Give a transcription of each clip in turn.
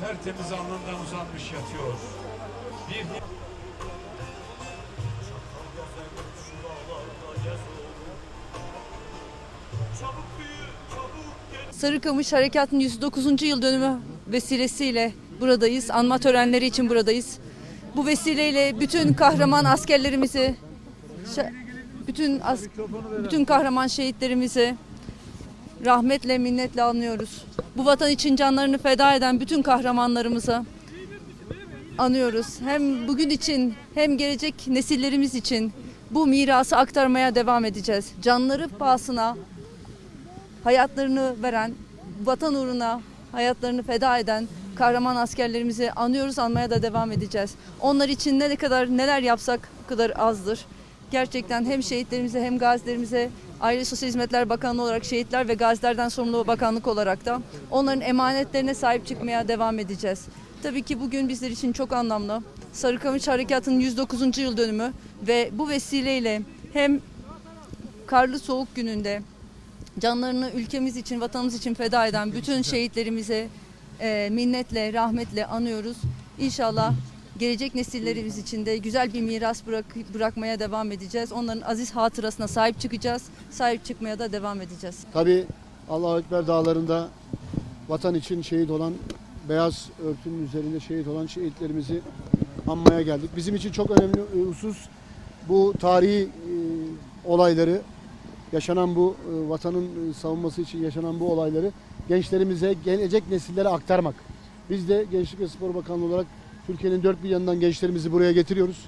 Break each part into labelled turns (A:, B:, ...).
A: tertemiz alnından uzanmış yatıyor. Bir
B: Sarıkamış Harekatı'nın 109. yıl dönümü vesilesiyle buradayız. Anma törenleri için buradayız. Bu vesileyle bütün kahraman askerlerimizi, bütün as- bütün kahraman şehitlerimizi rahmetle, minnetle anıyoruz. Bu vatan için canlarını feda eden bütün kahramanlarımıza anıyoruz. Hem bugün için hem gelecek nesillerimiz için bu mirası aktarmaya devam edeceğiz. Canları pahasına hayatlarını veren, vatan uğruna hayatlarını feda eden kahraman askerlerimizi anıyoruz, anmaya da devam edeceğiz. Onlar için ne kadar neler yapsak o kadar azdır. Gerçekten hem şehitlerimize hem gazilerimize Aile Sosyal Hizmetler Bakanlığı olarak şehitler ve gazilerden sorumlu bakanlık olarak da onların emanetlerine sahip çıkmaya devam edeceğiz. Tabii ki bugün bizler için çok anlamlı. Sarıkamış Harekatı'nın 109. yıl dönümü ve bu vesileyle hem karlı soğuk gününde canlarını ülkemiz için, vatanımız için feda eden bütün şehitlerimize e, minnetle, rahmetle anıyoruz. İnşallah gelecek nesillerimiz için de güzel bir miras bırak, bırakmaya devam edeceğiz. Onların aziz hatırasına sahip çıkacağız. Sahip çıkmaya da devam edeceğiz.
C: Tabi Allahu Ekber dağlarında vatan için şehit olan beyaz örtünün üzerinde şehit olan şehitlerimizi anmaya geldik. Bizim için çok önemli husus bu tarihi e, olayları yaşanan bu e, vatanın e, savunması için yaşanan bu olayları gençlerimize, gelecek nesillere aktarmak. Biz de Gençlik ve Spor Bakanlığı olarak Türkiye'nin dört bir yanından gençlerimizi buraya getiriyoruz.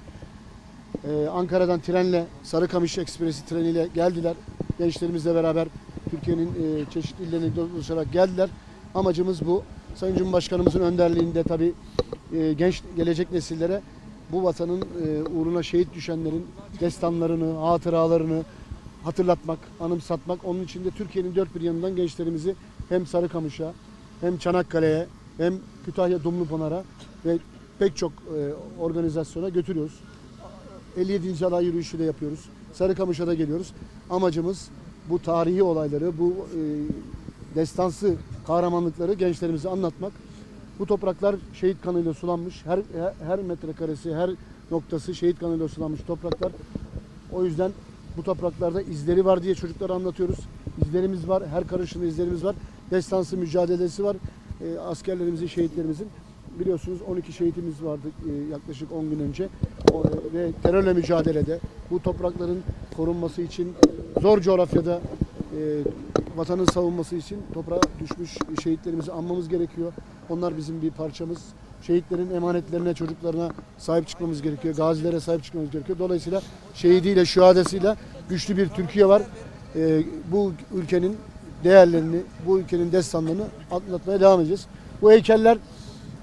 C: Ee, Ankara'dan trenle Sarıkamış Ekspresi treniyle geldiler. Gençlerimizle beraber Türkiye'nin e, çeşitli illerine dolaşarak geldiler. Amacımız bu. Sayın Cumhurbaşkanımızın önderliğinde tabii e, genç gelecek nesillere bu vatanın e, uğruna şehit düşenlerin destanlarını, hatıralarını hatırlatmak, anımsatmak. Onun için de Türkiye'nin dört bir yanından gençlerimizi hem Sarıkamış'a hem Çanakkale'ye hem Kütahya Dumlupınar'a ve pek çok e, organizasyona götürüyoruz. 57. alay yürüyüşü de yapıyoruz. Sarıkamış'a da geliyoruz. Amacımız bu tarihi olayları, bu e, destansı kahramanlıkları gençlerimize anlatmak. Bu topraklar şehit kanıyla sulanmış. Her her metrekaresi, her noktası şehit kanıyla sulanmış topraklar. O yüzden bu topraklarda izleri var diye çocuklara anlatıyoruz. İzlerimiz var, her karışında izlerimiz var. Destansı mücadelesi var. E, askerlerimizin, şehitlerimizin biliyorsunuz 12 şehitimiz vardı e, yaklaşık 10 gün önce. Ve terörle mücadelede bu toprakların korunması için zor coğrafyada e, vatanın savunması için toprağa düşmüş şehitlerimizi anmamız gerekiyor. Onlar bizim bir parçamız. Şehitlerin emanetlerine, çocuklarına sahip çıkmamız gerekiyor. Gazilere sahip çıkmamız gerekiyor. Dolayısıyla şehidiyle, şuhadesiyle güçlü bir Türkiye var. E, bu ülkenin değerlerini, bu ülkenin destanlarını anlatmaya devam edeceğiz. Bu heykeller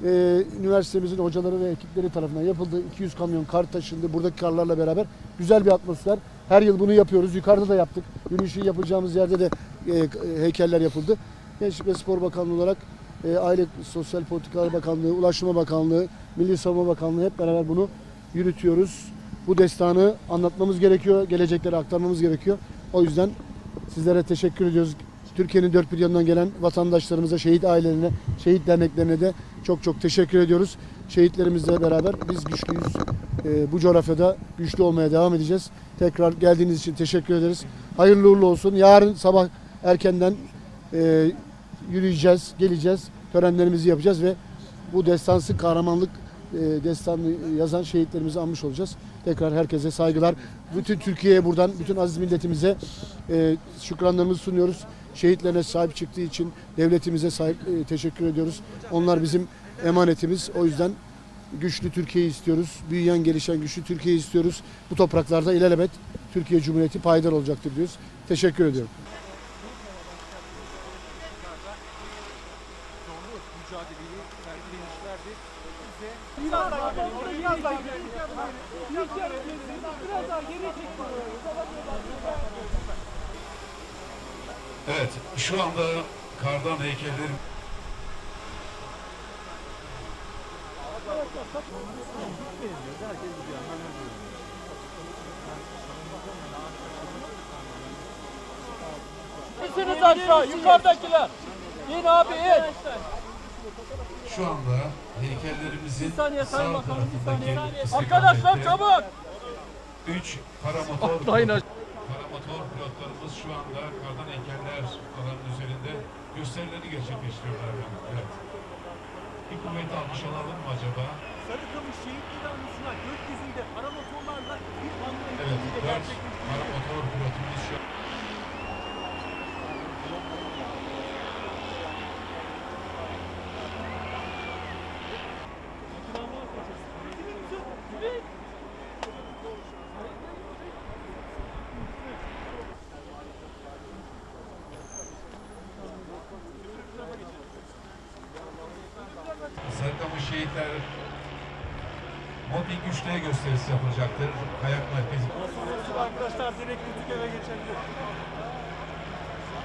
C: e, üniversitemizin hocaları ve ekipleri tarafından yapıldı. 200 kamyon kar taşındı. Buradaki karlarla beraber güzel bir atmosfer. Her yıl bunu yapıyoruz. Yukarıda da yaptık. Yürüyüşü yapacağımız yerde de e, heykeller yapıldı. Gençlik ve Spor Bakanlığı olarak e, Aile Sosyal Politikalar Bakanlığı, Ulaştırma Bakanlığı, Milli Savunma Bakanlığı hep beraber bunu yürütüyoruz. Bu destanı anlatmamız gerekiyor. Geleceklere aktarmamız gerekiyor. O yüzden sizlere teşekkür ediyoruz. Türkiye'nin dört bir yanından gelen vatandaşlarımıza, şehit ailelerine, şehit derneklerine de çok çok teşekkür ediyoruz. Şehitlerimizle beraber biz güçlüyüz. Ee, bu coğrafyada güçlü olmaya devam edeceğiz. Tekrar geldiğiniz için teşekkür ederiz. Hayırlı uğurlu olsun. Yarın sabah erkenden e, yürüyeceğiz, geleceğiz. Törenlerimizi yapacağız ve bu destansı kahramanlık e, destanını yazan şehitlerimizi anmış olacağız. Tekrar herkese saygılar. Bütün Türkiye'ye buradan, bütün aziz milletimize e, şükranlarımızı sunuyoruz. Şehitlerine sahip çıktığı için devletimize sahip e, teşekkür ediyoruz. Onlar bizim emanetimiz. O yüzden güçlü Türkiye'yi istiyoruz. Büyüyen, gelişen güçlü Türkiye'yi istiyoruz. Bu topraklarda ilelebet Türkiye Cumhuriyeti payidar olacaktır diyoruz. Teşekkür ediyorum.
A: Evet, şu anda kardan heykellerin
D: İnsiniz aşağı yukarıdakiler. İn abi in.
A: Şu anda heykellerimizin
D: Bir saniye
A: sağ
D: Sayın Bakanım, bir saniye.
A: tarafındaki
D: Arkadaşlar çabuk!
A: Üç paramotor,
D: Atlayın aşağı.
A: Paramotor pilotlarımız şu anda kardan heykeller alanının üzerinde gösterilerini gerçekleştiriyorlar. efendim. Evet. Bir kuvvet almış olalım mı acaba?
D: Sarıkamış şehit ilanısına gökyüzünde paramotorlarla bir anda
A: Evet, dört paramotor pilotumuz şu Sarıkamış Şehitler Mobbing 3D gösterisi yapılacaktır. Kayak merkezi
D: Arkadaşlar direkt küçük eve geçebilir.